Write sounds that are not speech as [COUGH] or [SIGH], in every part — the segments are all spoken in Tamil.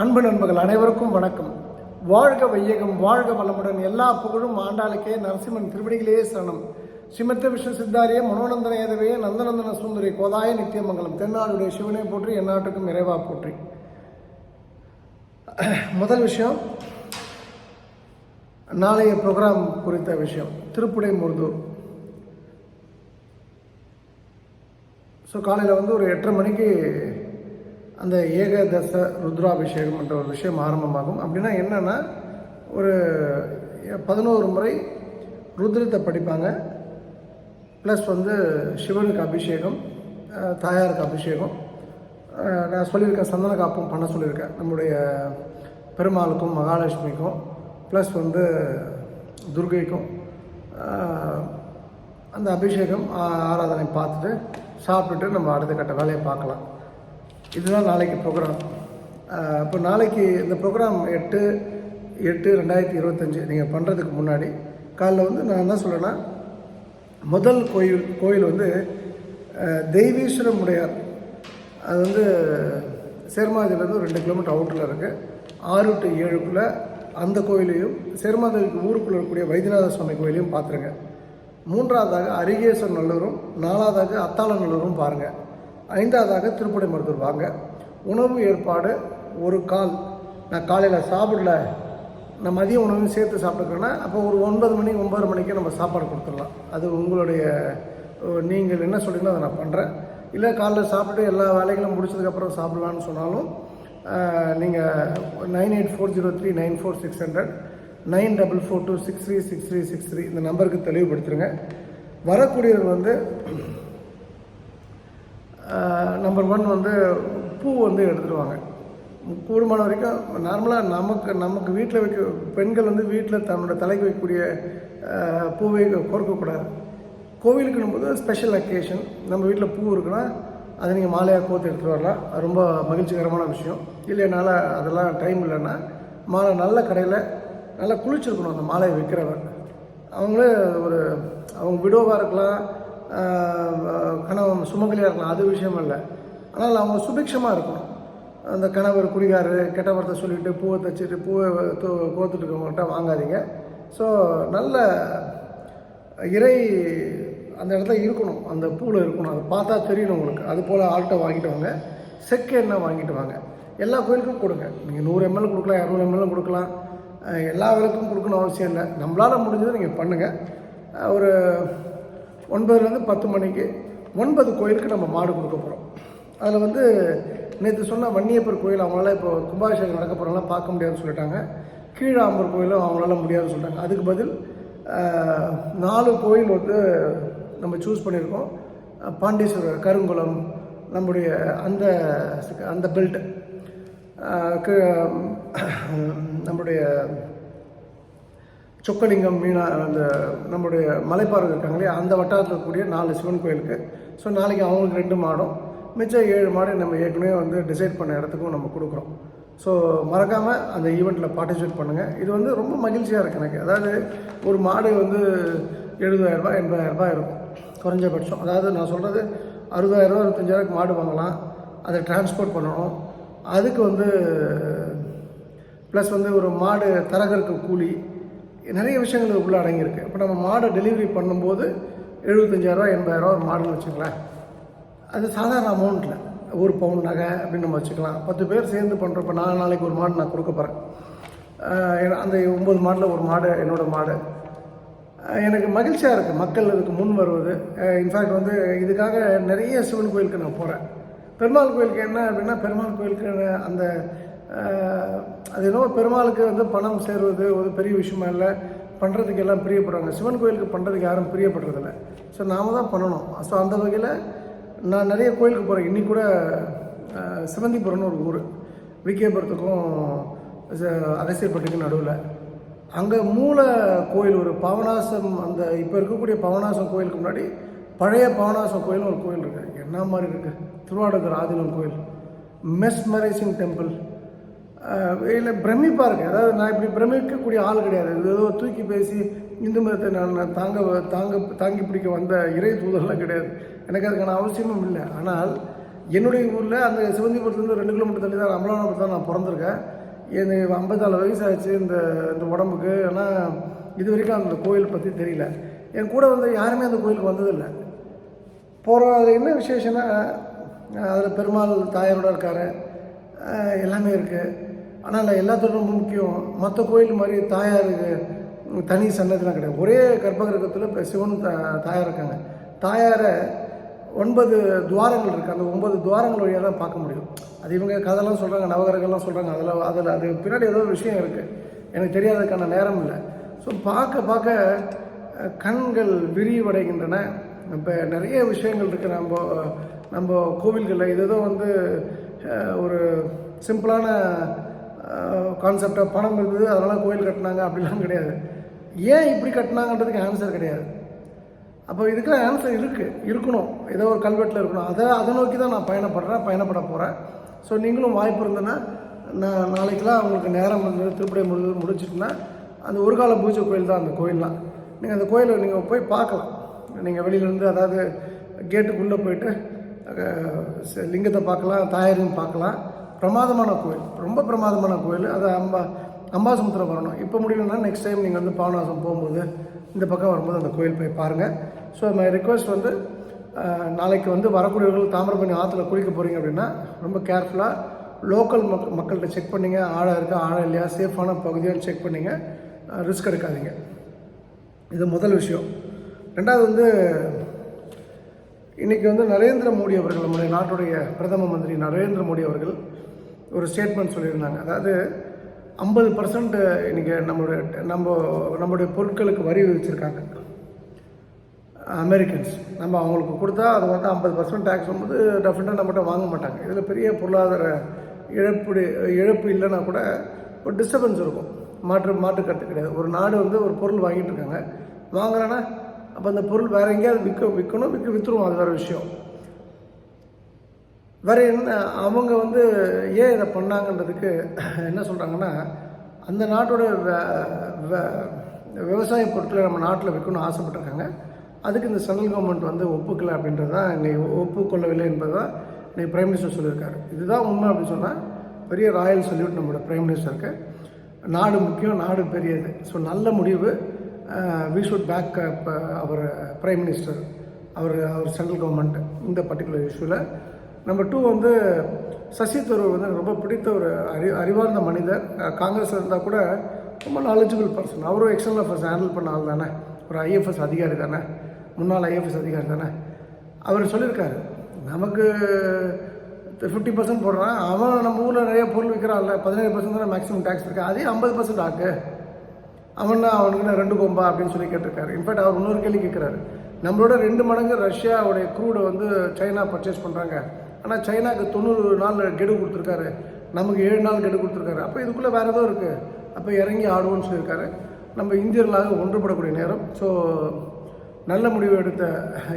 அன்பு நண்பர்கள் அனைவருக்கும் வணக்கம். வாழ்க வையகம் வாழ்க வளமுடன். எல்லா புகழும் ஆண்டாளுக்கே நரசிம்மன் திருவடிகளே சரணம். ஸ்ரீமத்த விஷ்ணு சித்தாரிய மனோநந்தன ஏதவே நந்தநந்தன சுந்தரி கோதாய நித்தியமங்கலம் தென்னாளுடைய சிவனை போற்றி எந்நாட்டுக்கும் இறைவா போற்றி. முதல் விஷயம் நாளைய ப்ரோக்ராம் குறித்த விஷயம். திருப்புடை முருதூர் ஸோ காலையில் வந்து ஒரு எட்டரை மணிக்கு அந்த ஏகதச ருத்ராபிஷேகம் என்ற ஒரு விஷயம் ஆரம்பமாகும். அப்படின்னா என்னென்னா ஒரு பதினோரு முறை ருத்ரத்தை படிப்பாங்க. ப்ளஸ் வந்து சிவனுக்கு அபிஷேகம் தாயாருக்கு அபிஷேகம். நான் சொல்லியிருக்கேன் சந்தன காப்பும் பண்ண சொல்லியிருக்கேன் நம்முடைய பெருமாளுக்கும் மகாலட்சுமிக்கும் ப்ளஸ் வந்து துர்கைக்கும் அந்த அபிஷேகம் ஆராதனை பார்த்துட்டு சாப்பிட்டுட்டு நம்ம அடுத்த கட்ட வேலையை பார்க்கலாம். இதுதான் நாளைக்கு ப்ரோக்ராம் இப்போ நாளைக்கு இந்த ப்ரோக்ராம் எட்டு எட்டு ரெண்டாயிரத்தி இருபத்தஞ்சி நீங்கள் பண்ணுறதுக்கு முன்னாடி காலைல வந்து நான் என்ன சொல்கிறேன்னா முதல் கோயில் கோயில் வந்து தெய்வீஸ்வரமுடையார். தெய்வீஸ்வரம் உடையார் அது வந்து சேர்மாதிலேருந்து ஒரு ரெண்டு கிலோமீட்டர் அவுட்டில் இருக்குது ஆறு டு ஏழுக்குள்ளே அந்த கோயிலையும் சேர்மாதேவிக்கு ஊருக்குள்ளே இருக்கக்கூடிய வைத்தியநாத சுவாமி கோயிலையும் பார்த்துருங்க. மூன்றாவதாக அரிகேஸ்வர் நல்லூரும் நாலாவதாக அத்தாள நல்லூரும் பாருங்கள் ஐந்தாவதாக திருப்படை மருத்துவர் வாங்க. உணவு ஏற்பாடு ஒரு கால். நான் காலையில் சாப்பிடல. நான் மதிய உணவும் சேர்த்து சாப்பிட்டுக்கிறேன்னா அப்போ ஒரு ஒன்பது மணி ஒன்பது மணிக்கு நம்ம சாப்பாடு கொடுத்துடலாம். அது உங்களுடைய நீங்கள் என்ன சொல்கிறீங்களோ அதை நான் பண்ணுறேன் இல்லை காலைல சாப்பிட்டு எல்லா வேலைகளும் முடிச்சதுக்கப்புறம் சாப்பிட்லான்னு சொன்னாலும் நீங்கள் nine eight four zero three nine four six hundred nine double four two six three six three six three இந்த நம்பருக்கு தெளிவுபடுத்துருங்க. வரக்கூடியவர் வந்து நம்பர் ஒன் வந்து பூ வந்து எடுத்துடுவாங்க கூடுமான வரைக்கும் நார்மலாக நமக்கு நமக்கு வீட்டில் வைக்க பெண்கள் வந்து வீட்டில் தன்னோட தலைக்கு வைக்கக்கூடிய பூவை கோர்க்கக்கூடாது. கோவிலுக்குன்னும் போது ஸ்பெஷல் அக்கேஷன் நம்ம வீட்டில் பூ இருக்குன்னா அதை நீங்கள் மாலையாக கோர்த்து எடுத்துகிட்டு வரலாம். ரொம்ப மகிழ்ச்சிகரமான விஷயம். இல்லைனால அதெல்லாம் டைம் இல்லைன்னா மாலை நல்ல கடையில் நல்லா குளிச்சிருக்கணும் அந்த மாலையை வைக்கிறவர் அவங்களே ஒரு அவங்க விடோவாக இருக்கலாம் கணவன் சுமங்கலியாக இருக்கலாம் அது விஷயம் இல்லை ஆனால் அவங்க சுபிக்ஷமாக இருக்கணும். அந்த கணவர் குடிகாரரு கெட்ட வார்த்தை சொல்லிட்டு பூவை தச்சுட்டு பூவை தூ- கோத்துட்டு இருக்கவங்கள்ட்ட வாங்காதீங்க. ஸோ நல்ல இறை அந்த இடத்துல இருக்கணும். அந்த பூவில் இருக்கணும். அதை பார்த்தா தெரியணும் உங்களுக்கு. அது போல் ஆள்கிட்ட வாங்கிட்டு வாங்க. செக்கு எண்ணெய் வாங்கிட்டு வாங்க. எல்லா கோயிலுக்கும் கொடுங்க. நீங்கள் நூறு எம்எல் கொடுக்கலாம் இரநூறு எம்எல் கொடுக்கலாம். எல்லா விளக்கும் கொடுக்கணும் அவசியம் இல்லை. நம்மளால் முடிஞ்சதை நீங்கள் பண்ணுங்கள் ஒரு ஒன்பதுலேருந்து பத்து மணிக்கு ஒன்பது கோயிலுக்கு நம்ம மாடு கொடுக்க போகிறோம் அதில் வந்து நேற்று சொன்ன வன்னியப்பர் கோயில் அவங்களால இப்போ கும்பாபிஷேகம் நடக்க போகிறவங்களாம் பார்க்க முடியாதுன்னு சொல்லிட்டாங்க. கீழாம்பர் கோயிலும் அவங்களால முடியாதுன்னு சொல்லிட்டாங்க. அதுக்கு பதில் நாலு கோயில் வந்து நம்ம சூஸ் பண்ணியிருக்கோம். பாண்டீஸ்வரர் கருங்குளம் நம்முடைய அந்த அந்த பெல்ட் நம்முடைய சொக்கலிங்கம் மீனா அந்த நம்முடைய மலைப்பாறை இருக்காங்க இல்லையா அந்த வட்டாரத்தில் இருக்கக்கூடிய நாலு சிவன் கோயிலுக்கு. ஸோ நாளைக்கு அவங்களுக்கு ரெண்டு மாடும். மிச்சம் ஏழு மாடு நம்ம ஏற்கனவே வந்து டிசைட் பண்ண இடத்துக்கும் நம்ம கொடுக்குறோம். ஸோ மறக்காமல் அந்த ஈவெண்ட்டில் பார்ட்டிசிபேட் பண்ணுங்கள் இது வந்து ரொம்ப மகிழ்ச்சியாக இருக்குது எனக்கு. அதாவது ஒரு மாடு வந்து எழுபதாயிரரூபா எண்பதாயிரரூபா இருக்கும். குறைஞ்சபட்சம். அதாவது நான் சொல்கிறது அறுபதாயிரரூபா அறுபத்தஞ்சாயிரம் மாடு வாங்கலாம். அதை டிரான்ஸ்போர்ட் பண்ணணும். அதுக்கு வந்து ப்ளஸ் வந்து ஒரு மாடு தரகருக்கு கூலி. நிறைய விஷயங்கள் உள்ளே அடங்கியிருக்கு. இப்போ நம்ம மாடை டெலிவரி பண்ணும்போது எழுபத்தஞ்சாயிரரூவா எண்பதாயிரரூவா ஒரு மாடுன்னு வச்சுக்கலாம் அது சாதாரண அமௌண்ட்டில் ஒரு பவுன் நகை அப்படின்னு நம்ம வச்சுக்கலாம். பத்து பேர் சேர்ந்து பண்ணுறப்ப நான் நாளைக்கு ஒரு மாடு நான் கொடுக்க போகிறேன் அந்த ஒம்பது மாடில் ஒரு மாடு என்னோடய மாடு. எனக்கு மகிழ்ச்சியாக இருக்குது மக்கள் இதுக்கு முன் வருவது. இன்ஃபேக்ட் வந்து இதுக்காக நிறைய சிவன் கோயிலுக்கு நான் போகிறேன் பெருமாள் கோயிலுக்கு என்ன அப்படின்னா பெருமாள் கோயிலுக்கு அந்த அது என்னவோ பெருமாளுக்கு வந்து பணம் சேருவது ஒரு பெரிய விஷயமா இல்லை. பண்ணுறதுக்கு எல்லாம் பிரியப்படுறாங்க சிவன் கோயிலுக்கு பண்ணுறதுக்கு யாரும் பிரியப்படுறதில்ல. ஸோ நாம தான் பண்ணணும். ஸோ அந்த வகையில் நான் நிறைய கோயிலுக்கு போகிறேன் இன்னைக்கு கூட சிவந்திபுரம்னு ஒரு ஊர். விகேபுரத்துக்கும் அரசியல்பட்டுக்கும் நடுவில். அங்கே மூல கோயில் ஒரு பாவனாசம் அந்த இப்போ இருக்கக்கூடிய பவனாசம் கோயிலுக்கு முன்னாடி பழைய பாவனாசம் கோயில்னு ஒரு கோயில் இருக்குது என்ன மாதிரி இருக்குது திருவாடகர் ஆதினம் கோயில். Mesmerizing temple. இல்லை பிரமிப்பாக இருக்குது அதாவது நான் இப்படி பிரமிக்கக்கூடிய ஆள் கிடையாது. இது ஏதோ தூக்கி பேசி இந்து மதத்தை நான் நான் தாங்க தாங்க தாங்கி பிடிக்க வந்த இறை தூதர்லாம் கிடையாது. எனக்கு அதுக்கான அவசியமும் இல்லை. ஆனால் என்னுடைய ஊரில் அந்த சிவந்திபுரத்துலேருந்து ரெண்டு கிலோமீட்டர் தள்ளி தான் அமலானபுரத்தில் தான் நான் பிறந்திருக்கேன். எனக்கு ஐம்பத்தாலு வயசு ஆச்சு இந்த இந்த உடம்புக்கு. ஆனால் இது வரைக்கும் அந்த கோயில் பற்றி தெரியல. என் கூட வந்து யாருமே அந்த கோயிலுக்கு வந்ததில்லை. போகிற அது என்ன விசேஷம்னா அதில் பெருமாள் தாயாரோட இருக்கார். எல்லாமே இருக்குது ஆனால் எல்லாத்தோட ரொம்ப முக்கியம். மற்ற கோயில் மாதிரி தாயாருக்கு தனி சன்னதிலாம் கிடையாது. ஒரே கர்ப்பகிரகத்தில் இப்போ சிவன் தா தாயார் இருக்காங்க. தாயாரை ஒன்பது துவாரங்கள் இருக்குது அந்த ஒன்பது துவாரங்கள் வழியாக தான் பார்க்க முடியும். அது இவங்க கதைலாம் சொல்கிறாங்க நவகரங்கள்லாம் சொல்கிறாங்க அதில் அதில் அது பின்னாடி ஏதோ ஒரு விஷயம் இருக்குது எனக்கு தெரியாததுக்கான நேரம் இல்லை. ஸோ பார்க்க பார்க்க கண்கள் விரிவடைகின்றன. இப்போ நிறைய விஷயங்கள் இருக்குது நம்ம நம்ம கோவில்களில். இது ஏதோ வந்து ஒரு சிம்பிளான கான்செப்டாக பணம் இருந்தது அதனால் கோயில் கட்டினாங்க அப்படிலாம் கிடையாது. ஏன் இப்படி கட்டினாங்கன்றதுக்கு ஆன்சர் கிடையாது. அப்போ இதுக்கெல்லாம் ஆன்சர் இருக்குது இருக்கணும். ஏதோ ஒரு கல்வெட்டில் இருக்கணும். அதை அதை நோக்கி தான் நான் பயணப்படுறேன் பயணப்பட போகிறேன் ஸோ நீங்களும் வாய்ப்பு இருந்ததுன்னா நான் நாளைக்கெல்லாம் உங்களுக்கு நேரம் வந்து திருப்பதி முடி முடிச்சிட்டுனா அந்த ஒரு கால பூஜை கோயில் தான் அந்த கோயிலெலாம். நீங்கள் அந்த கோயிலை நீங்கள் போய் பார்க்கலாம். நீங்கள் வெளியிலேருந்து அதாவது கேட்டுக்குள்ளே போயிட்டு ச- லிங்கத்தை பார்க்கலாம் தாயாரையும் பார்க்கலாம். பிரமாதமான கோயில். ரொம்ப பிரமாதமான கோயில். அது அம்பா அம்பாசமுத்திரம் வரணும். இப்போ முடியலன்னா நெக்ஸ்ட் டைம் நீங்கள் வந்து பாவநாசம் போகும்போது இந்த பக்கம் வரும்போது அந்த கோயில் போய் பாருங்கள் ஸோ மை ரிக்வஸ்ட் வந்து நாளைக்கு வந்து வரக்கூடியவர்கள் தாமிரபரணி ஆற்றுல குளிக்க போகிறீங்க அப்படின்னா ரொம்ப கேர்ஃபுல்லாக லோக்கல் மக் மக்கள்கிட்ட செக் பண்ணிங்க. ஆழம் இருக்கா ஆழம் இல்லையா சேஃபான பகுதியான்னு செக் பண்ணிங்க. ரிஸ்க் எடுக்காதீங்க. இது முதல் விஷயம். ரெண்டாவது வந்து இன்றைக்கி வந்து நரேந்திர மோடி அவர்கள் நம்முடைய நாட்டுடைய பிரதம மந்திரி நரேந்திர மோடி அவர்கள் ஒரு ஸ்டேட்மெண்ட் சொல்லியிருந்தாங்க. அதாவது ஐம்பது பர்சன்ட் இன்றைக்கி நம்மளுடைய நம்ம நம்முடைய பொருட்களுக்கு வரி விதிச்சிருக்காங்க. அமெரிக்கன்ஸ் நம்ம அவங்களுக்கு கொடுத்தா அது வந்து ஐம்பது பர்சன்ட் டேக்ஸ் வந்து டெஃபினட்டாக நம்மகிட்ட வாங்க மாட்டாங்க. இதில் பெரிய பொருளாதார இழப்பு இழப்பு இல்லைன்னா கூட ஒரு டிஸ்டர்பன்ஸ் இருக்கும். மாற்று மாற்று கருத்து கிடையாது. ஒரு நாடு வந்து ஒரு பொருள் வாங்கிட்டு இருக்காங்க. வாங்கலைன்னா அப்போ அந்த பொருள் வேற எங்கேயாவது விற்க விற்கணும் விற்க விற்றுருவோம் அது வேறு விஷயம். வேறு என்ன அவங்க வந்து ஏன் இதை பண்ணாங்கன்றதுக்கு என்ன சொல்கிறாங்கன்னா அந்த நாட்டோட விவசாய பொருட்களை நம்ம நாட்டில் விற்கணும்னு ஆசைப்பட்டிருக்காங்க. அதுக்கு இந்த சென்ட்ரல் கவர்மெண்ட் வந்து ஒப்புக்கலை அப்படின்றது தான் இன்னைக்கு ஒப்புக்கொள்ளவில்லை என்பது தான் இன்னைக்கு பிரைம் மினிஸ்டர் சொல்லியிருக்காரு. இதுதான் உண்மை அப்படின்னு சொன்னால் பெரிய ராயல் சல்யூட் நம்மளோட பிரைம் மினிஸ்டருக்கு நாடு முக்கியம் நாடு பெரியது. ஸோ நல்ல முடிவு. We should back our prime minister our our central government இந்த பர்டிகுலர் இஷ்யூவில் நம்பர் டூ வந்து சசி தரூர் வந்து எனக்கு ரொம்ப பிடித்த ஒரு அறி அறிவார்ந்த மனிதர். காங்கிரஸ் இருந்தால் கூட ரொம்ப நாலேஜபிள் பர்சன் அவரும் எக்ஸ்டர்னல் அஃபேர்ஸ் ஹேண்டில் பண்ண ஆள் தானே. ஒரு ஐஎஃப்எஸ் அதிகாரி தானே. முன்னாள் ஐஎஃப்எஸ் அதிகாரி தானே. அவர் சொல்லியிருக்காரு நமக்கு ஃபிஃப்டி பர்சன்ட் போடுறான். அவன் நம்ம ஊரில் நிறைய பொருள் விற்கிறான்ல. பதினேழு பர்சன்ட் தான் மேக்ஸிமம் டேக்ஸ் இருக்கு. அதே ஐம்பது பர்சன்ட் ஆக்கு. அவன் அவனுக்கு என்ன ரெண்டு கொம்பா அப்படின்னு சொல்லி கேட்டிருக்காரு. இன்ஃபேக்ட் அவர் இன்னொரு கேள்வி கேட்குறாரு. நம்மளோட ரெண்டு மடங்கு ரஷ்யாவுடைய க்ரூடை வந்து சைனா பர்ச்சேஸ் பண்ணுறாங்க ஆனால் சைனாக்கு தொண்ணூறு நாள் கெடு கொடுத்துருக்காரு. நமக்கு ஏழு நாள் கெடு கொடுத்துருக்காரு. அப்போ இதுக்குள்ளே வேறு ஏதோ இருக்குது அப்போ இறங்கி ஆடுவோம்னு சொல்லியிருக்காரு. நம்ம இந்தியர்களாக ஒன்றுபடக்கூடிய நேரம். ஸோ நல்ல முடிவு எடுத்த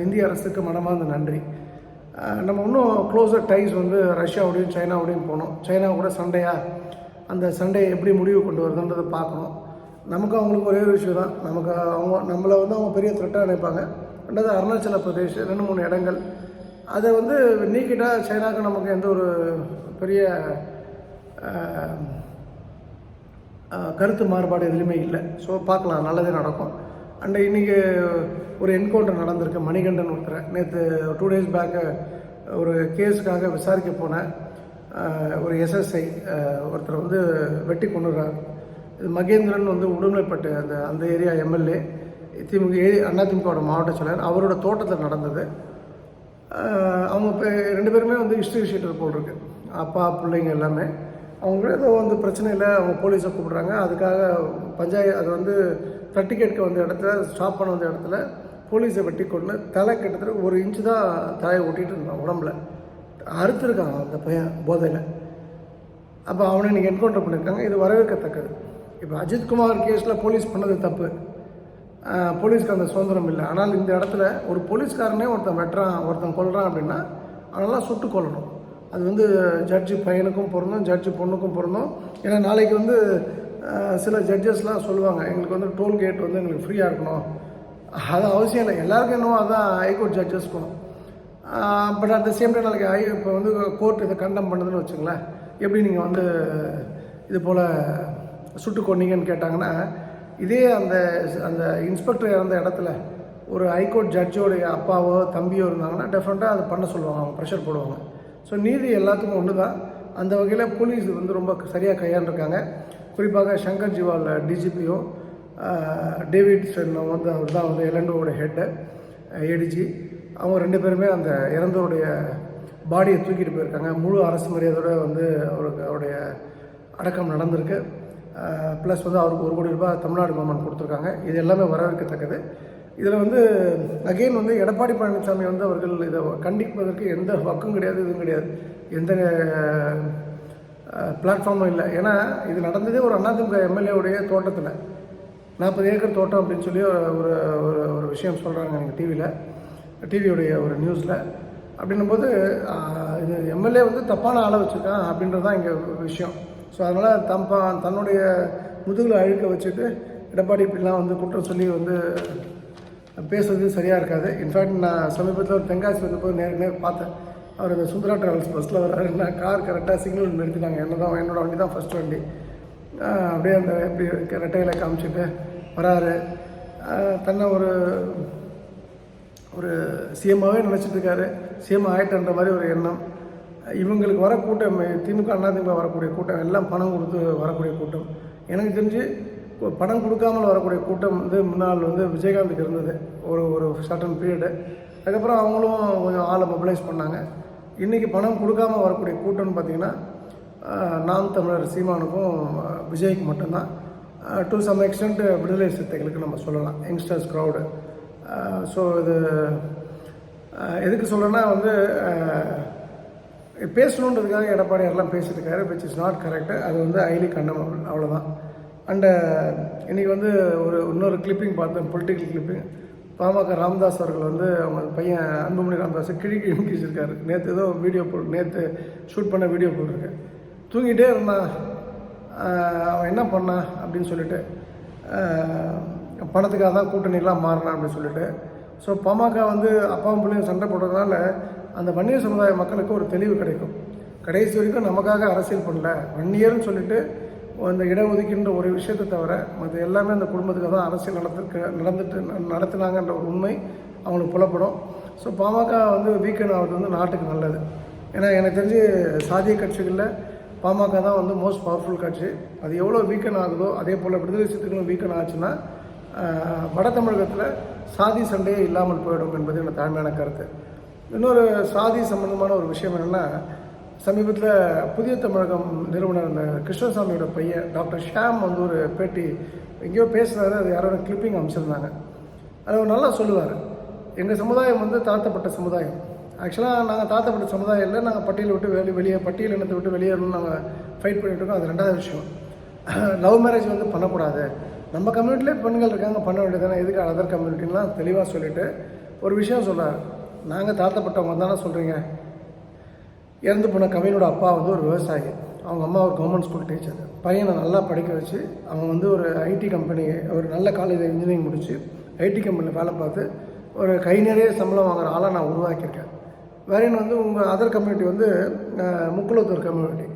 இந்திய அரசுக்கு மனமார்ந்த நன்றி. நம்ம இன்னும் க்ளோஸர் டைஸ் வந்து ரஷ்யாவோடையும் சைனாவோடையும் போனோம். சைனா கூட சண்டையாக அந்த சண்டையை எப்படி முடிவு கொண்டு வருதுன்றதை பார்க்கணும். நமக்கு அவங்களுக்கு ஒரே ஒரு விஷயம் தான். நமக்கு அவங்க நம்மளை வந்து அவங்க பெரிய த்ரெட்டாக நினைப்பாங்க. ரெண்டாவது அருணாச்சல பிரதேஷ் ரெண்டு மூணு இடங்கள். அதை வந்து நீக்கிட்டால் சைனாவுக்கு நமக்கு எந்த ஒரு பெரிய கருத்து மாறுபாடு எதுலையுமே இல்லை. ஸோ பார்க்கலாம். நல்லதே நடக்கும். அண்ட் இன்றைக்கி ஒரு என்கவுண்டர் நடந்திருக்கு. மணிகண்டன் ஒருத்தர். நேற்று டூ டேஸ் பேக்கு ஒரு கேஸுக்காக விசாரிக்க போனேன் ஒரு எஸ்எஸ்ஐ ஒருத்தர் வந்து வெட்டி கொண்டுறார் இது மகேந்திரன் வந்து உடுமலைப்பட்டு அந்த அந்த ஏரியா எம்எல்ஏ திமுக ஏ அதிமுகவோட மாவட்ட செயலர். அவரோட தோட்டத்தில் நடந்தது. அவங்க இப்போ ரெண்டு பேருமே வந்து ஹிஸ்ட்ரி ஷீட்டர் போல் இருக்கு அப்பா பிள்ளைங்க எல்லாமே. அவங்க ஏதோ வந்து பிரச்சனை இல்லை அவங்க போலீஸை கூப்பிடுறாங்க. அதுக்காக பஞ்சாயத்து அது வந்து தட்டி கேட்க வந்த இடத்துல ஸ்டாப் பண்ண வந்த இடத்துல போலீஸை வெட்டி கொண்டு தலை கிட்டத்தட்ட ஒரு இன்ச்சு தான் தலையை ஒட்டிகிட்டு இருந்தான் உடம்புல. அறுத்துருக்கான் அந்த பையன் போதையில். அப்போ அவனை இன்றைக்கி என்கவுண்டர் பண்ணியிருக்காங்க. இது வரவேற்கத்தக்கது. இப்போ அஜித்குமார் கேஸில் போலீஸ் பண்ணது தப்பு. போலீஸ்க்கு அந்த சுதந்திரம் இல்லை. ஆனால் இந்த இடத்துல ஒரு போலீஸ்காரனே ஒருத்தன் வெட்டுறான் ஒருத்தன் கொள்கிறான் அப்படின்னா அவனெல்லாம் சுட்டு கொல்லணும். அது வந்து ஜட்ஜு பையனுக்கும் பொருந்தும் ஜட்ஜு பொண்ணுக்கும் பொருந்தும். ஏன்னா நாளைக்கு வந்து சில ஜட்ஜஸ்லாம் சொல்லுவாங்க எங்களுக்கு வந்து டோல்கேட் வந்து எங்களுக்கு ஃப்ரீயாக இருக்கணும். அது அவசியம் இல்லை. எல்லாருக்கும் என்னவோ அதான் high court ஜட்ஜஸ்க்கும் but at the same time நாளைக்கு ஐ இப்போ வந்து கோர்ட் இதை கண்டம் பண்ணுதுன்னு வச்சுங்களேன் எப்படி நீங்கள் வந்து இது போல் சுட்டு கொன்னீங்கன்னு கேட்டாங்கன்னா இதே அந்த அந்த இன்ஸ்பெக்டர் இறந்த இடத்துல ஒரு ஹைகோர்ட் ஜட்ஜோடைய அப்பாவோ தம்பியோ இருந்தாங்கன்னா டெஃபரெண்ட்டாக அதை பண்ண சொல்லுவாங்க அவங்க ப்ரெஷர் போடுவாங்க. ஸோ நீதி எல்லாத்துக்கும் ஒன்று தான் அந்த வகையில் போலீஸ் வந்து ரொம்ப சரியாக கையாண்டிருக்காங்க. குறிப்பாக சங்கர் ஜிவால் டிஜிபியோ டேவிட் சென் வந்து அவர் தான் வந்து எலண்டோட ஹெட்டு ஏடிஜி அவங்க ரெண்டு பேருமே அந்த இறந்தவருடைய பாடியை தூக்கிட்டு போயிருக்காங்க. முழு அரசு மரியாதையோடு வந்து அவருக்கு அவருடைய அடக்கம் நடந்திருக்கு. ப்ளஸ் வந்து அவருக்கு ஒரு கோடி ரூபாய் தமிழ்நாடு கவர்மெண்ட் கொடுத்துருக்காங்க. இது எல்லாமே வரவேற்கத்தக்கது. இதில் வந்து அகெயின் வந்து எடப்பாடி பழனிசாமி வந்து அவர்கள் இதை கண்டிப்பதற்கு எந்த பக்கம் கிடையாது இதுவும் கிடையாது. எந்த பிளாட்ஃபார்மும் இல்லை. ஏன்னா இது நடந்ததே ஒரு அதிமுக எம்எல்ஏவுடைய தோட்டத்தில். நாற்பது ஏக்கர் தோட்டம் அப்படின்னு சொல்லி ஒரு ஒரு ஒரு ஒரு விஷயம் சொல்கிறாங்க எனக்கு டிவியில் டிவியுடைய ஒரு நியூஸில் அப்படின்னும்போது போது இது எம்எல்ஏ வந்து தப்பான ஆளை வச்சுருக்கான் அப்படின்றது தான் இங்கே விஷயம். ஸோ அதனால் தம்பா தன்னுடைய முதுகில் அழுக்க வச்சுட்டு எடப்பாடி இப்படிலாம் வந்து குற்றம் சொல்லி வந்து பேசுறது சரியாக இருக்காது. இன்ஃபேக்ட் நான் சமீபத்தில் ஒரு தென்காசி வந்தபோது நேருக்கு நேர் பார்த்தேன். அவர் இந்த சுந்தரா ட்ராவல்ஸ் பஸ்ஸில் வர்றாரு. நான் கார் கரெக்டாக சிக்னல் நிறுத்தினாங்க என்ன தான் என்னோட வண்டி தான் ஃபஸ்ட் வண்டி. அப்படியே அந்த எப்படி ரெட்டையில் காமிச்சிட்டு வராரு. தன்னை ஒரு ஒரு சிஎம்மாகவே நினச்சிட்டு இருக்காரு. சிஎம் ஆகிட்டன்ற மாதிரி ஒரு எண்ணம். இவங்களுக்கு வர கூட்டம் திமுக அதிமுக வரக்கூடிய கூட்டம் எல்லாம் பணம் கொடுத்து வரக்கூடிய கூட்டம். எனக்கு தெரிஞ்சு பணம் கொடுக்காமல் வரக்கூடிய கூட்டம் வந்து முன்னால் வந்து விஜயகாந்துக்கு இருந்தது. ஒரு ஒரு சர்டன் பீரியடு அதுக்கப்புறம் அவங்களும் கொஞ்சம் ஆளை மொபிலைஸ் பண்ணாங்க. இன்றைக்கி பணம் கொடுக்காம வரக்கூடிய கூட்டம்னு பார்த்தீங்கன்னா நாம் தமிழர் சீமானுக்கும் விஜய்க்கு மட்டும்தான். டு சம் எக்ஸ்டென்ட் விடுதலை சிறுத்தைகளுக்கு நம்ம சொல்லலாம். யங்ஸ்டர்ஸ் க்ரௌடு ஸோ இது எதுக்கு சொல்கிறேன்னா வந்து பேசணுன்றதுக்காக எடப்பாடியாரெலாம் எல்லாம் பேசிட்டு விச் இஸ் நாட் கரெக்டு அது வந்து ஐலி கண்டமபிள் அவ்வளோதான் அண்டு இன்றைக்கி வந்து ஒரு இன்னொரு கிளிப்பிங் பார்த்தேன் பொலிட்டிக்கல் கிளிப்பிங் பாமக ராமதாஸ் அவர்கள் வந்து அவங்க பையன் அன்புமணி ராமதாஸ் கிழி கிழிச்சிருக்காரு நேற்று ஏதோ வீடியோ போட்டு நேற்று ஷூட் பண்ண வீடியோ போட்டிருக்கேன் தூங்கிட்டே இருந்தான் அவன் என்ன பண்ணான் அப்படின்னு சொல்லிட்டு பணத்துக்காக தான் கூட்டணிலாம் மாறினான் அப்படின்னு சொல்லிட்டு. ஸோ பாமக வந்து அப்பாவும் பிள்ளைங்க சண்டை போடுறதுனால அந்த வன்னியர் சமுதாய மக்களுக்கு ஒரு தெளிவு கிடைக்கும். கடைசி வரைக்கும் நமக்காக அரசியல் பண்ணல. வன்னியர்னு சொல்லிட்டு அந்த இடஒதுக்கீன்ற ஒரு விஷயத்தை தவிர மற்ற எல்லாமே அந்த குடும்பத்துக்கு தான் அரசியல் நடத்திருக்க நடந்துட்டு நடத்துனாங்கன்ற ஒரு உண்மை அவங்களுக்கு புலப்படும். ஸோ பாமக வந்து வீக்கெண்ட் ஆகிறது வந்து நாட்டுக்கு நல்லது. ஏன்னா எனக்கு தெரிஞ்சு சாதிய கட்சிகளில் பாமக தான் வந்து மோஸ்ட் பவர்ஃபுல் கட்சி. அது எவ்வளோ வீக்கன் ஆகுதோ அதே போல் விடுதலை சிறுத்தைகளும் வீக்கன் ஆச்சுன்னா வட தமிழகத்தில் சாதி சண்டையே இல்லாமல் போயிடும் என்பது என்னோட தாழ்மையான கருத்து. இன்னொரு சாதி சம்பந்தமான ஒரு விஷயம் என்னென்னா சமீபத்தில் புதிய தமிழகம் நிறுவனர் அந்த கிருஷ்ணசாமியோட பையன் டாக்டர் ஷியாம் வந்து ஒரு பேட்டி எங்கேயோ பேசுனாரு அது யாரோட கிளிப்பிங் அமைச்சிருந்தாங்க அது அவர் நல்லா சொல்லுவார். எங்கள் சமுதாயம் வந்து தாழ்த்தப்பட்ட சமுதாயம். ஆக்சுவலாக நாங்கள் தாழ்த்தப்பட்ட சமுதாயம் இல்லை நாங்கள் பட்டியலை விட்டு வெளியே வெளியே பட்டியல் இனத்தை விட்டு வெளியேறணும்னு நாங்கள் ஃபைட் பண்ணிகிட்டு இருக்கோம். அது ரெண்டாவது விஷயம். [CLEARS THROAT] லவ் மேரேஜ் வந்து பண்ணக்கூடாது. நம்ம கம்யூனிட்டிலே பெண்கள் இருக்காங்க பண்ண வேண்டியதானே எதுக்கு அதர் கம்யூனிட்டின்லாம் தெளிவாக சொல்லிவிட்டு ஒரு விஷயம் சொல்கிறார் நாங்கள் தாழ்த்தப்பட்டவங்க தானே சொல்கிறீங்க இறந்து போன கவினோட அப்பா வந்து ஒரு விவசாயி. அவங்க அம்மா ஒரு கவர்மெண்ட் ஸ்கூல் டீச்சர் பையனை நல்லா படிக்க வச்சு அவன் வந்து ஒரு ஐடி கம்பெனி ஒரு நல்ல காலேஜ் இன்ஜினியரிங் முடித்து ஐடி கம்பெனியில் வேலை பார்த்து ஒரு கை நிறைய சம்பளம் வாங்குற ஆளாக நான் உருவாக்கியிருக்கேன். வேறேன்னு வந்து உங்கள் அதர் கம்யூனிட்டி வந்து அஹ், முக்குளத்தூர் கம்யூனிட்டி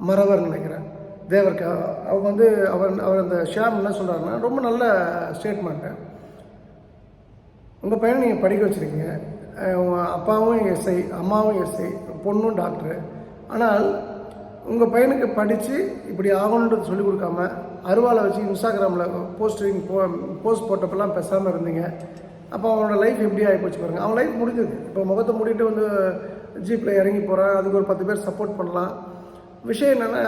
மறவர் நினைக்கிறேன். தேவர் அவங்க வந்து அவர் அவர் அந்த ஷியாம் என்ன சொல்கிறாருன்னா ரொம்ப நல்ல ஸ்டேட்மெண்ட்டு உங்கள் பையனை நீங்கள் படிக்க வச்சுருக்கீங்க. அப்பாவும் எஸ்ஐ அம்மாவும் எஸ்ஐ பொண்ணும் டாக்டரு. ஆனால் உங்கள் பையனுக்கு படித்து இப்படி ஆகணுன்றது சொல்லிக் கொடுக்காம அருவாளை வச்சு இன்ஸ்டாகிராமில் போஸ்டிங் போ போஸ்ட் போட்டப்பெல்லாம் பேசாமல் இருந்தீங்க. அப்போ அவனோட லைஃப் எப்படி ஆகி போச்சு பாருங்கள் அவன் லைஃப் முடிஞ்சது. இப்போ முகத்தை மூடிட்டு வந்து ஜீப்பில் இறங்கி போகிறான் அதுக்கு ஒரு பத்து பேர் சப்போர்ட் பண்ணலாம். விஷயம் என்னென்னா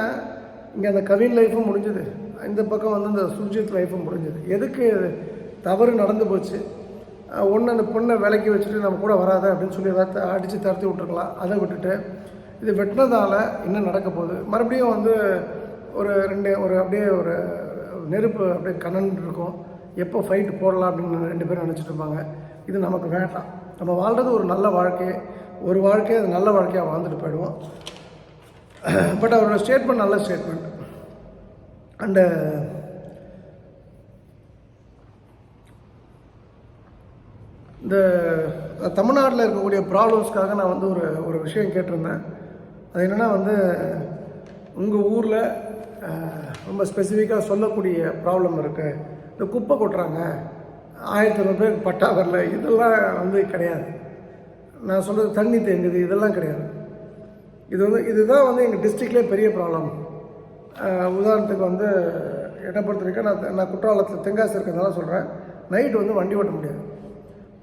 இங்கே அந்த கவின் லைஃப்பும் முடிஞ்சது. இந்த பக்கம் வந்து அந்த சுர்ஜித் லைஃபும் முடிஞ்சது. எதுக்கு தவறு நடந்து போச்சு? ஒன்று அந்த பொண்ணை விலைக்கு வச்சுட்டு நம்ம கூட வராத அப்படின்னு சொல்லி ஏதாவது அடித்து தரத்தி விட்டுருக்கலாம். அதை விட்டுட்டு இது வெட்டினதால என்ன நடக்க போகுது? மறுபடியும் வந்து ஒரு ரெண்டு ஒரு அப்படியே ஒரு நெருப்பு அப்படியே கண்ணன் இருக்கும். எப்போ ஃபைட்டு போடலாம் அப்படின்னு ரெண்டு பேரும் நினச்சிட்டு இருப்பாங்க. இது நமக்கு வேண்டாம். நம்ம வாழ்கிறது ஒரு நல்ல வாழ்க்கை. ஒரு வாழ்க்கையை அது நல்ல வாழ்க்கையாக வாழ்ந்துட்டு போயிடுவோம். [CLEARS THROAT] பட் அவரோட ஸ்டேட்மெண்ட் நல்ல ஸ்டேட்மெண்ட் அண்டு இந்த தமிழ்நாட்டில் இருக்கக்கூடிய ப்ராப்ளம்ஸ்க்காக நான் வந்து ஒரு ஒரு விஷயம் கேட்டிருந்தேன். அது என்னென்னா வந்து உங்கள் ஊரில் ரொம்ப ஸ்பெசிஃபிக்காக சொல்லக்கூடிய ப்ராப்ளம் இருக்குது இந்த குப்பை கொட்டுறாங்க. ஆயிரத்தி ஐநூறு பேருக்கு பட்டா வரல. இதெல்லாம் வந்து கிடையாது. நான் சொல்கிறது தண்ணி தேங்குது. இதெல்லாம் கிடையாது. இது வந்து இதுதான் வந்து எங்கள் டிஸ்ட்ரிக்ட்லேயே பெரிய ப்ராப்ளம் உதாரணத்துக்கு வந்து என்ன பொறுத்த வரைக்கும் நான் நான் குற்றாலத்தில் தென்காசி இருக்கிறதுனால சொல்கிறேன் நைட் வந்து வண்டி ஓட்ட முடியாது.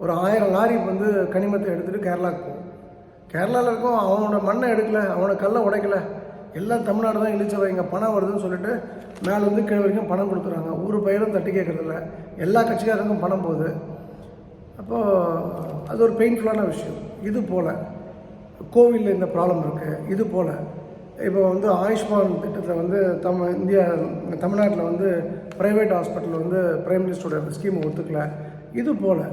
ஒரு ஆயிரம் லாரி வந்து கனிமத்தை எடுத்துகிட்டு கேரளாவுக்கு போகும். கேரளாவில் இருக்கும் அவனோட மண்ணை எடுக்கல அவனோட கல்லை உடைக்கல. எல்லாம் தமிழ்நாடு தான் இழிச்ச இங்கே பணம் வருதுன்னு சொல்லிட்டு மேலே வந்து கீழே வரைக்கும் பணம் கொடுக்குறாங்க. ஒரு பயிரும் தட்டி கேட்குறதில்ல எல்லா கட்சிக்காரருக்கும் பணம் போகுது. அப்போது அது ஒரு பெயின்ஃபுல்லான விஷயம். இது போல் கோவிலில் இந்த ப்ராப்ளம் இருக்குது இது போல் இப்போ வந்து ஆயுஷ்மான் திட்டத்தை வந்து தம் இந்தியா தமிழ்நாட்டில் வந்து ப்ரைவேட் ஹாஸ்பிட்டல் வந்து பிரைம் மினிஸ்டருடைய ஸ்கீமை ஒத்துக்கல இது போல்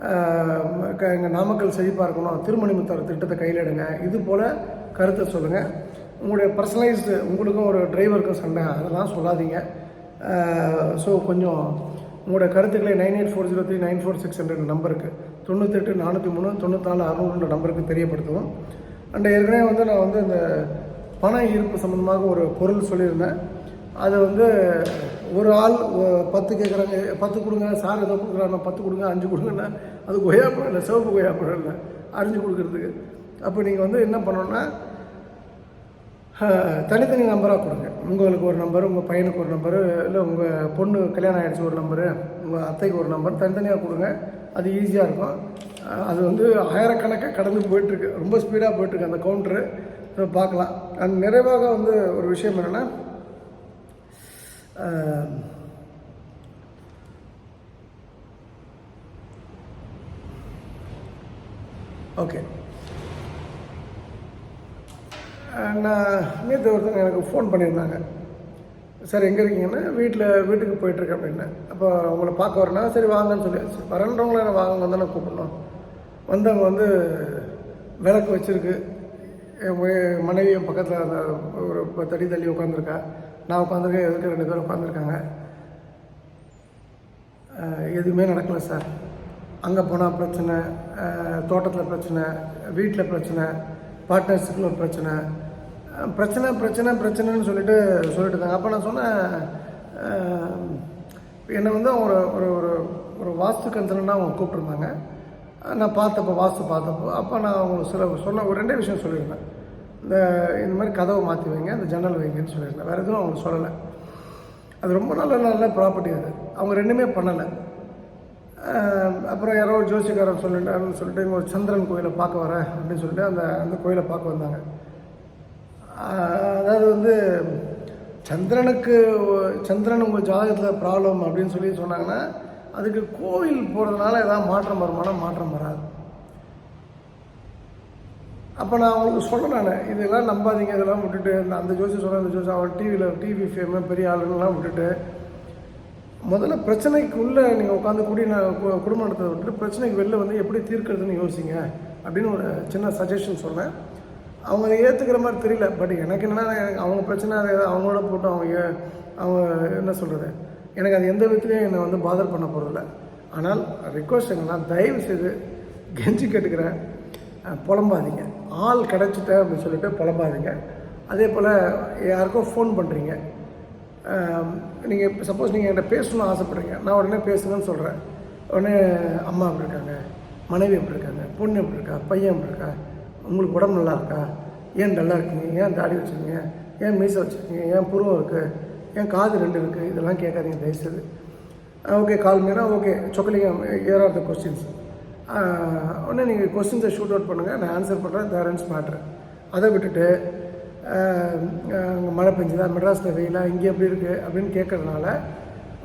எங்கள் நாமக்கல் செழிப்பாக இருக்கணும் திருமணி முத்தார் திட்டத்தை கையில் எடுங்க இது போல் கருத்தை சொல்லுங்கள் உங்களுடைய பர்சனலைஸ்டு உங்களுக்கும் ஒரு டிரைவருக்கும் சண்டை. அதெல்லாம் சொல்லாதீங்க. ஸோ கொஞ்சம் உங்களோட கருத்துக்களை nine eight four zero three nine four six hundred நம்பருக்கு தொண்ணூத்தெட்டு நானூற்றி மூணு தொண்ணூத்தாலு அறுநூறுன்ற நம்பருக்கு தெரியப்படுத்துவோம். அண்ட் ஏற்கனவே வந்து நான் வந்து இந்த பண ஈர்ப்பு சம்மந்தமாக ஒரு பொருள் சொல்லியிருந்தேன். அதை வந்து ஒரு ஆள் பத்து கேட்குறாங்க பத்து கொடுங்க சார் ஏதோ கொடுக்குறாங்க பத்து கொடுங்க அஞ்சு கொடுங்கன்னா அது கொய்யாப்பழம் இல்லை சிவப்பு கொய்யாப்பழம் இல்லை அரிஞ்சு கொடுக்குறதுக்கு. அப்போ நீங்கள் வந்து என்ன பண்ணணும்னா தனித்தனி நம்பராக கொடுங்க. உங்களுக்கு ஒரு நம்பர் உங்கள் பையனுக்கு ஒரு நம்பரு இல்லை உங்கள் பொண்ணு கல்யாணம் ஆகிடுச்சு ஒரு நம்பரு உங்கள் அத்தைக்கு ஒரு நம்பர் தனித்தனியாக கொடுங்க. அது ஈஸியாக இருக்கும். அது வந்து ஆயிரக்கணக்காக கடந்து போயிட்டுருக்கு. ரொம்ப ஸ்பீடாக போயிட்டுருக்கு அந்த கவுண்ட்ரு பார்க்கலாம். அண்ட் நிறைவாக வந்து ஒரு விஷயம் என்னென்னா Um, ஓகே uh, நான் நேற்று ஒருத்தங்க எனக்கு ஃபோன் பண்ணியிருந்தாங்க. சார் எங்கே இருக்கீங்கன்னா? வீட்டில் வீட்டுக்கு போயிட்டுருக்கேன் அப்படின்னு அப்போ உங்களை பார்க்க வரேன்னா சரி வாங்கன்னு சொல்லி. வரன்றவங்கள வரேன்றவங்கள நான் வாங்க தானே கூப்பிடணும். வந்தவங்க வந்து விளக்கு வச்சுருக்கு. என் மு- மனைவி என் பக்கத்தில் ஒரு பத்து தள்ளி உட்காந்துருக்கா நான் உட்காந்துருக்கேன் எதுக்கு ரெண்டு பேரும் உட்காந்துருக்காங்க? எதுவுமே நடக்கலை சார். அங்கே போனால் பிரச்சனை தோட்டத்தில் பிரச்சனை வீட்டில் பிரச்சனை பார்ட்னர்ஷிப்பில் ஒரு பிரச்சனை. பிரச்சனை பிரச்சனை பிரச்சனைன்னு சொல்லிட்டு சொல்லிட்டு இருந்தாங்க. அப்போ நான் சொன்னேன் என்னை வந்து அவங்க ஒரு ஒரு ஒரு ஒரு வாஸ்து கன்சல்டாக அவங்க கூப்பிட்ருந்தாங்க நான் பார்த்தப்போ வாஸ்து பார்த்தப்போ அப்போ நான் அவங்க சில சொன்ன ஒரு ரெண்டே விஷயம் சொல்லியிருந்தேன். இந்த இந்த மாதிரி கதவை மாற்றி வைங்க அந்த ஜன்னல் வைங்கன்னு சொல்லியிருந்தேன். வேறு எதுவும் அவங்க சொல்லலை. அது ரொம்ப நல்ல நல்ல ப்ராப்பர்ட்டி அது. அவங்க ரெண்டுமே பண்ணலை. அப்புறம் யாரோ ஒரு ஜோசியக்காரர் சொல்லிட்டாருன்னு சொல்லிட்டு இங்கே ஒரு சந்திரன் கோயிலை பார்க்க வரேன் அப்படின்னு சொல்லிட்டு அந்த அந்த கோயிலை பார்க்க வந்தாங்க. அதாவது வந்து சந்திரனுக்கு சந்திரன் உங்கள் ஜாதகத்தில் ப்ராப்ளம் அப்படின்னு சொல்லி சொன்னாங்கன்னா அதுக்கு கோவில் போகிறதுனால ஏதாவது மாற்றம் வருமானம் மாற்றம் வராது. அப்போ நான் அவங்களுக்கு சொன்னேன் நான். இதெல்லாம் நம்பாதீங்க. இதெல்லாம் விட்டுட்டு அந்த ஜோசி சொன்னேன் அந்த ஜோசி. அவள் டிவியில் டிவி ஃபேமு பெரிய ஆளுங்கெல்லாம் விட்டுட்டு முதல்ல பிரச்சனைக்குள்ளே நீங்கள் உட்காந்து கூடி நான் கு- குடும்பம் விட்டுட்டு பிரச்சனைக்கு வெளில வந்து எப்படி தீர்க்கிறதுன்னு யோசிங்க அப்படின்னு ஒரு சின்ன சஜஷன் சொன்னேன் அவங்க அதை ஏற்றுக்கிற மாதிரி தெரியல. பட் எனக்கு என்னென்னா எனக்கு அவங்க பிரச்சனை அதை அவங்களோட போட்டு அவங்க அவங்க என்ன சொல்கிறது எனக்கு அது எந்த விதத்துலையும் என்னை வந்து பாதர் பண்ண போகிறதில்ல ஆனால் ரிக்வஸ்ட் என்னன்னா தயவு செய்து கெஞ்சி கேட்டுக்கிறேன். புலம்பாதீங்க. ஆள் கிடச்சிட்டேன் அப்படின்னு சொல்லிட்டு புலம்பாதீங்க. அதே போல் யாருக்கோ ஃபோன் பண்ணுறீங்க நீங்கள் இப்போ சப்போஸ் நீங்கள் என்கிட்ட பேசணும்னு ஆசைப்படுறீங்க. நான் உடனே பேசுங்கன்னு சொல்கிறேன் உடனே அம்மா எப்படி இருக்காங்க? மனைவி எப்படி இருக்காங்க? பொண்ணு எப்படி இருக்கா? பையன் எப்படி இருக்கா? உங்களுக்கு உடம்பு நல்லா இருக்கா? ஏன் நல்லா இருக்கீங்க? ஏன் தாடி வச்சுருக்கீங்க? ஏன் மீசை வச்சுருக்கீங்க? ஏன் புருவம் இருக்குது ஏன் காது ரெண்டு இருக்குது இதெல்லாம் கேட்காதீங்க தயவுசெய்து. Okay call Meena okay Chokkalinga here are the questions உடனே நீங்கள் கொஸ்டின்ஸை ஷூட் அவுட் பண்ணுங்கள் நான் ஆன்சர் பண்ணுறேன் தேரன்ஸ் மேட்ரு அதை விட்டுட்டு அங்கே மழை பெஞ்சுதா? மெட்ராஸில் வெயிலா இங்கே எப்படி இருக்குது அப்படின்னு கேட்குறதுனால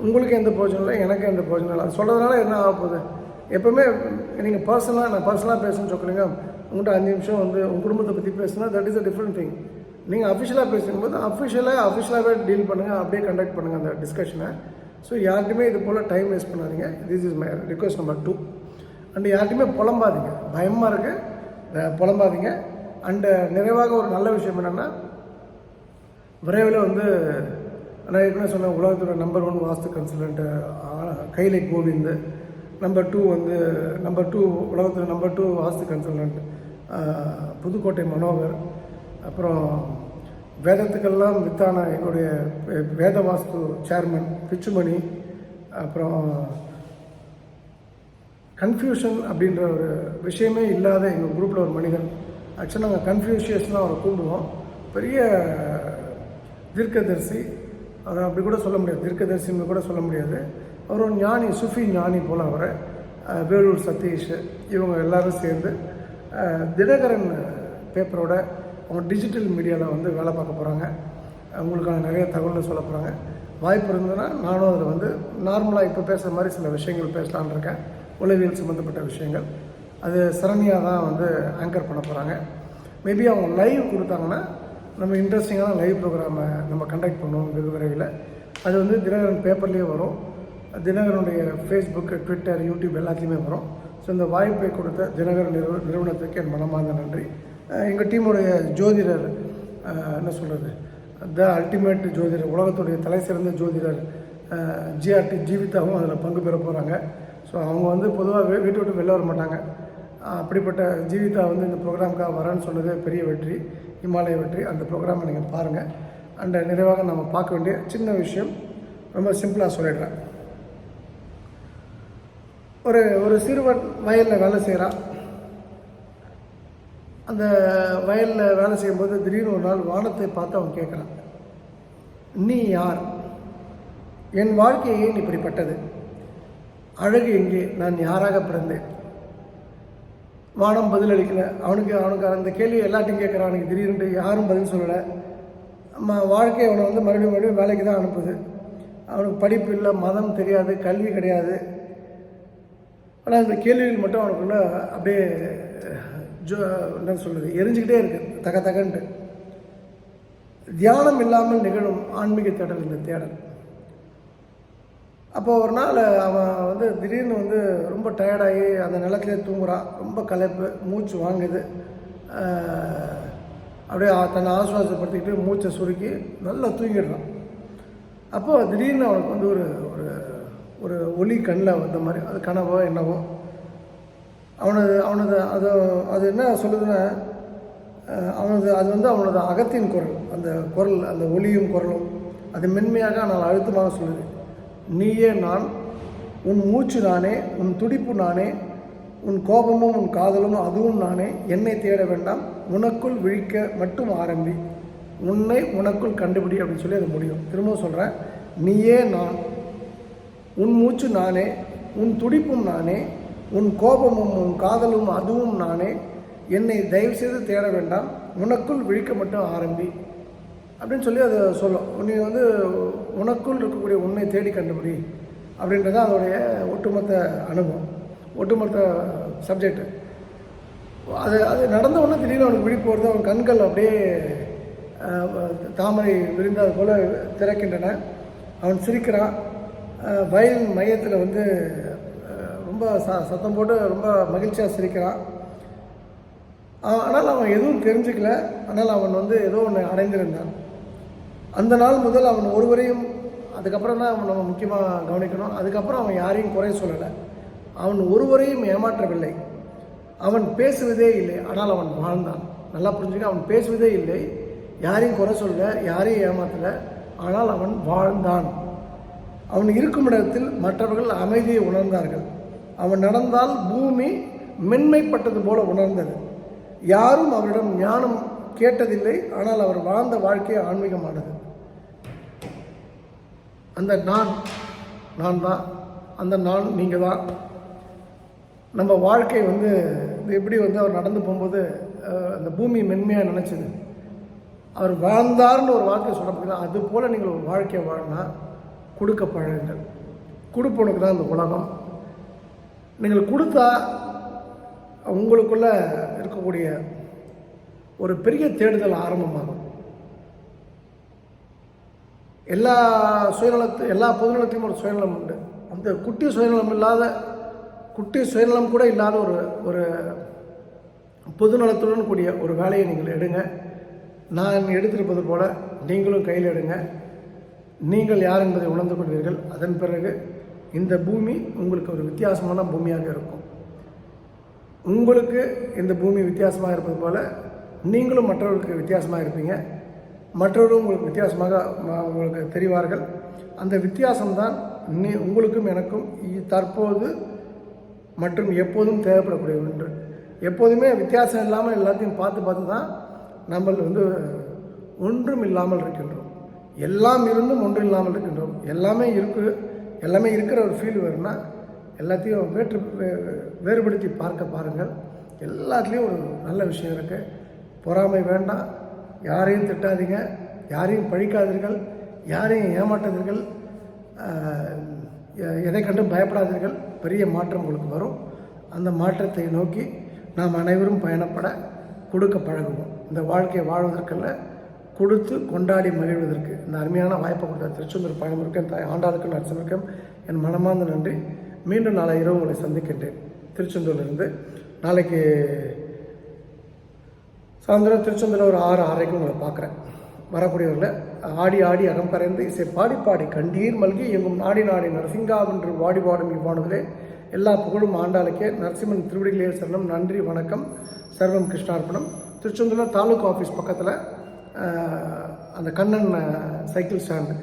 உங்களுக்கு எந்த பிரயோஜனம் இல்லை எனக்கு எந்த பிரயோஜனம் இல்லை. அது சொல்கிறதுனால என்ன ஆக போகுது? எப்போவுமே நீங்கள் பர்சனலாக நான் பர்சனலாக பேசணும்னு சொல்லுங்க உங்கள்கிட்ட அஞ்சு நிமிஷம் வந்து உங்கள் குடும்பத்தை பற்றி பேசுனா that is a different thing நீங்கள் அஃபிஷியலாக பேசும்போது அஃபிஷியலாக அஃபிஷியலாகவே டீல் பண்ணுங்கள் அப்படியே கண்டக்ட் பண்ணுங்கள் அந்த டிஸ்கஷனை ஸோ யார்கிட்டையுமே இது போல் டைம் வேஸ்ட் பண்ணாதீங்க. This is my request number two and யார்கிட்டையுமே புலம்பாதீங்க. பயமாக இருக்குது புலம்பாதீங்க. அண்டு நிறைவாக ஒரு நல்ல விஷயம் என்னென்னா விரைவில் வந்து நான் ஏற்கனவே சொன்ன உலகத்தோட number one vastu consultant Kailai Govindu. Number two வந்து நம்பர் டூ உலகத்தில் number two vastu consultant Pudukkottai Manohar. அப்புறம் வேதத்துக்கெல்லாம் வித்தான என்னுடைய வேத வாஸ்து சேர்மன் பிச்சுமணி. அப்புறம் கன்ஃபியூஷன் அப்படின்ற ஒரு விஷயமே இல்லாத எங்கள் குரூப்பில் ஒரு மனிதன். ஆக்சுவலாக நாங்கள் கன்ஃபியூஷியஸ்லாம் அவரை கூப்பிடுவோம். பெரிய தீர்க்கதரிசி அதை அப்படி கூட சொல்ல முடியாது. தீர்க்கதரிசின்னு கூட சொல்ல முடியாது. அவர் ஒரு ஞானி சுஃபி ஞானி போல் அவரை. வேலூர் சதீஷ் இவங்க எல்லோரும் சேர்ந்து தினகரன் பேப்பரோட அவங்க டிஜிட்டல் மீடியாவில் வந்து வேலை பார்க்க போகிறாங்க அவங்களுக்கான நிறைய தகவல்கள் சொல்ல போகிறாங்க வாய்ப்பு இருந்ததுன்னா நானும் அதில் வந்து நார்மலாக இப்போ பேசுகிற மாதிரி சில விஷயங்கள் பேசலான் இருக்கேன். உளவியல் சம்மந்தப்பட்ட விஷயங்கள். அது சரண்யா தான் வந்து ஆங்கர் பண்ண போகிறாங்க மேபி அவங்க லைவ் கொடுத்தாங்கன்னா நம்ம இன்ட்ரெஸ்டிங்கான லைவ் ப்ரோக்ராமை நம்ம கண்டக்ட் பண்ணுவோம் வெகு விரைவில் அது வந்து தினகரன் பேப்பர்லேயே வரும். தினகரனுடைய ஃபேஸ்புக் ட்விட்டர் யூடியூப் எல்லாத்தையுமே வரும். ஸோ இந்த வாய்ப்பை கொடுத்த தினகரன் நிறுவ நிறுவனத்துக்கு என் மனமார்ந்த நன்றி. எங்கள் டீமுடைய ஜோதிடர் என்ன சொல்கிறது த அல்டிமேட் ஜோதிடர் உலகத்துடைய தலை சிறந்த ஜோதிடர் ஜிஆர்டி ஜீவிதாவும் அதில் பங்கு பெற போகிறாங்க ஸோ அவங்க வந்து பொதுவாக வீட்டை விட்டு வெளில வர மாட்டாங்க. அப்படிப்பட்ட ஜீவிதா வந்து இந்த ப்ரோக்ராமுக்காக வரேன்னு சொன்னது பெரிய வெற்றி இமாலய வெற்றி. அந்த ப்ரோக்ராமை நீங்கள் பாருங்கள் அண்ட் நிறைவாக நம்ம பார்க்க வேண்டிய சின்ன விஷயம் ரொம்ப சிம்பிளாக சொல்லிடுறேன். ஒரு ஒரு சிறுவன் வயலில் வேலை செய்கிறான் அந்த வயலில் வேலை செய்யும்போது திடீர்னு ஒரு நாள் வானத்தை பார்த்து அவன் கேட்குறான் நீ யார்? என் வாழ்க்கை ஏன் இப்படிப்பட்டது? அழகு எங்கே? நான் யாராக பிறந்தேன்? வானம் பதிலளிக்கல அவனுக்கு அவனுக்கு அந்த கேள்வி எல்லாத்தையும் கேட்குறான். அவனுக்கு திடீர்னு யாரும் பதில் சொல்லலை. ம வாழ்க்கை அவனை வந்து மறுபடியும் மறுபடியும் வேலைக்கு தான் அனுப்புது. அவனுக்கு படிப்பு இல்லை மதம் தெரியாது கல்வி கிடையாது. ஆனால் இந்த கேள்விகள் மட்டும் அவனுக்குள்ள அப்படியே ஜோ என்ன சொல்கிறது எரிஞ்சுக்கிட்டே இருக்கு. தக தகன்ட்டு. தியானம் இல்லாமல் நிகழும் ஆன்மீக தேடல் இந்த தேடல். அப்போ ஒரு நாள் அவன் வந்து திடீர்னு வந்து ரொம்ப டயர்டாகி அந்த நிலத்துலேயே தூங்குறான். ரொம்ப களைப்பு மூச்சு வாங்குது. அப்படியே தன்னை ஆசுவாசப்படுத்திக்கிட்டு மூச்சை சுருக்கி நல்லா தூங்கிடுறான். அப்போது திடீர்னு அவனுக்கு வந்து ஒரு ஒரு ஒரு ஒளி கண்ணில் வந்த மாதிரி அது கனவோ என்னவோ அவனது அவனது அது அது என்ன சொல்லுதுன்னா அவனது அது வந்து அவனது அகத்தின் குரல் அந்த குரல் அந்த ஒளியும் குரலும் அது மென்மையாக ஆனால் அழுத்தமாக சொல்லுது நீயே நான் உன் மூச்சு நானே உன் துடிப்பு நானே உன் கோபமும் உன் காதலும் அதுவும் நானே. என்னை தேட வேண்டாம் உனக்குள் விழிக்க மட்டும் ஆரம்பி. உன்னை உனக்குள் கண்டுபிடி அப்படின்னு சொல்லி அது முடியும். திரும்பவும் சொல்கிறேன் நீயே நான் உன் மூச்சு நானே உன் துடிப்பும் நானே உன் கோபமும் உன் காதலும் அதுவும் நானே. என்னை தயவுசெய்து தேட வேண்டாம் உனக்குள் விழிக்க மட்டும் ஆரம்பி. அப்படின்னு சொல்லி அதை சொல்லும். நீ வந்து உனக்குள் இருக்கக்கூடிய உண்மை தேடி கண்டுபிடி அப்படின்றது அதோடைய ஒட்டுமொத்த அனுபவம் ஒட்டுமொத்த சப்ஜெக்ட் அது அது நடந்த உடனே திடீர்னு அவனுக்கு விழிப்பு வருது. அவன் கண்கள் அப்படியே தாமரை விரிந்தது போல் திறக்கின்றன. அவன் சிரிக்கிறான். வயலின் மையத்தில் வந்து ரொம்ப ச சத்தம் போட்டு ரொம்ப மகிழ்ச்சியாக சிரிக்கிறான். ஆனால் அவன் எதுவும் தெரிஞ்சுக்கல. ஆனால் அவன் வந்து ஏதோ ஒன்று அடைந்திருந்தான். அந்த நாள் முதல் அவன் ஒருவரையும் அதுக்கப்புறம் தான் அவன் நம்ம முக்கியமாக கவனிக்கணும். அதுக்கப்புறம் அவன் யாரையும் குறை சொல்லலை. அவன் ஒருவரையும் ஏமாற்றவில்லை. அவன் பேசுவதே இல்லை. ஆனால் அவன் வாழ்ந்தான். நல்லா புரிஞ்சுக்க அவன் பேசுவதே இல்லை. யாரையும் குறை சொல்ல யாரையும் ஏமாற்றலை ஆனால் அவன் வாழ்ந்தான். அவன் இருக்கும் இடத்தில் மற்றவர்கள் அமைதியை உணர்ந்தார்கள். அவன் நடந்தால் பூமி மென்மைப்பட்டது போல உணர்ந்தது. யாரும் அவரிடம் ஞானம் கேட்டதில்லை ஆனால் அவர் வாழ்ந்த வாழ்க்கை ஆன்மீகமானது. அந்த நான் நான் தான் அந்த நான் நீங்கள் தான் நம்ம வாழ்க்கை வந்து எப்படி வந்து அவர் நடந்து போகும்போது அந்த பூமி மென்மையாக நினச்சது. அவர் வாழ்ந்தார்னு ஒரு வார்த்தை சொல்லப்படுது அது போல் நீங்கள் ஒரு வாழ்க்கையை வாழ்னா கொடுக்க பழகுங்கள். கொடுப்பவனுக்கு தான் இந்த உலகம். நீங்கள் கொடுத்தா உங்களுக்குள்ளே இருக்கக்கூடிய ஒரு பெரிய தேடுதல் ஆரம்பமாகும். எல்லா சுயநலத்து எல்லா பொதுநலத்தையும் ஒரு சுயநலம் உண்டு. அந்த குட்டி சுயநலம் இல்லாத குட்டி சுயநலம் கூட இல்லாத ஒரு ஒரு பொதுநலத்துடன் கூடிய ஒரு வேலையை நீங்கள் எடுங்க. நான் எடுத்திருப்பது போல நீங்களும் கையில் எடுங்க. நீங்கள் யார் என்பதை உணர்ந்து கொள்வீர்கள். அதன் பிறகு இந்த பூமி உங்களுக்கு ஒரு வித்தியாசமான பூமியாக இருக்கும். உங்களுக்கு இந்த பூமி வித்தியாசமாக இருப்பது போல் நீங்களும் மற்றவர்களுக்கு வித்தியாசமாக இருப்பீங்க. மற்றவர்களும் உங்களுக்கு வித்தியாசமாக உங்களுக்கு தெரிவார்கள். அந்த வித்தியாசம்தான் நீ உங்களுக்கும் எனக்கும் தற்போது மற்றும் எப்போதும் தேவைப்படக்கூடிய ஒன்று. எப்போதுமே வித்தியாசம் இல்லாமல் எல்லாத்தையும் பார்த்து பார்த்து தான் நம்ம வந்து ஒன்றும் இல்லாமல் இருக்கின்றோம். எல்லாம் இருந்தும் ஒன்றும் இல்லாமல் இருக்கின்றோம். எல்லாமே இருக்கு எல்லாமே இருக்கிற ஒரு ஃபீல் வரும்னா எல்லாத்தையும் வேற்று வேறுபடுத்தி பார்க்க பாருங்கள். எல்லாத்துலேயும் ஒரு நல்ல விஷயம் இருக்குது பொறாமை வேண்டாம். யாரையும் திட்டாதீங்க. யாரையும் பழிக்காதீர்கள். யாரையும் ஏமாட்டாதீர்கள். எ- எதை கண்டும் பயப்படாதீர்கள். பெரிய மாற்றம் உங்களுக்கு வரும். அந்த மாற்றத்தை நோக்கி நாம் அனைவரும் பயணப்பட கொடுக்க பழகுவோம். இந்த வாழ்க்கையை வாழ்வதற்கல்ல கொடுத்து கொண்டாடி மகிழ்வதற்கு. இந்த அருமையான வாய்ப்பை கொடுத்த திருச்செந்தூர் பழமுருக்கன் தாய் ஆண்டாளுக்கு நரசிம்மருக்கும் என் மனமார்ந்த நன்றி. மீண்டும் நாளை இரவு உங்களை சந்திக்கின்றேன். திருச்செந்தூர்லேருந்து நாளைக்கு சாயந்தரம் திருச்செந்தூர் ஒரு ஆறு ஆறைக்கும் உங்களை பார்க்குறேன். வரக்கூடியவர்களை ஆடி ஆடி அகம்பறைந்து இசை பாடி பாடி கண்டீர் மல்கி எங்கும் நாடி நாடி நரசிங்காவென்று வாடி பாடும் இவ்வானதிலே எல்லா புகழும் ஆண்டாளுக்கே. நரசிம்மன் திருவடிகளே சரணம். நன்றி வணக்கம். சர்வம் கிருஷ்ணார்ப்பணம் திருச்செந்தூரில் தாலுகா ஆஃபீஸ் பக்கத்தில் அந்த கண்ணன் சைக்கிள் ஸ்டாண்டு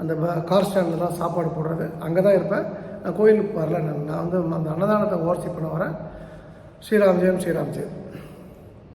அந்த கார் ஸ்டாண்டில் தான் சாப்பாடு போடுறது. அங்கே தான் இருப்பேன். நான் கோயிலுக்கு வரல. நான் நான் வந்து அந்த அன்னதானத்தை ஓர்சி பண்ண வரேன். ஸ்ரீராம் ஜெயம் ஸ்ரீராம் ஜெயம்.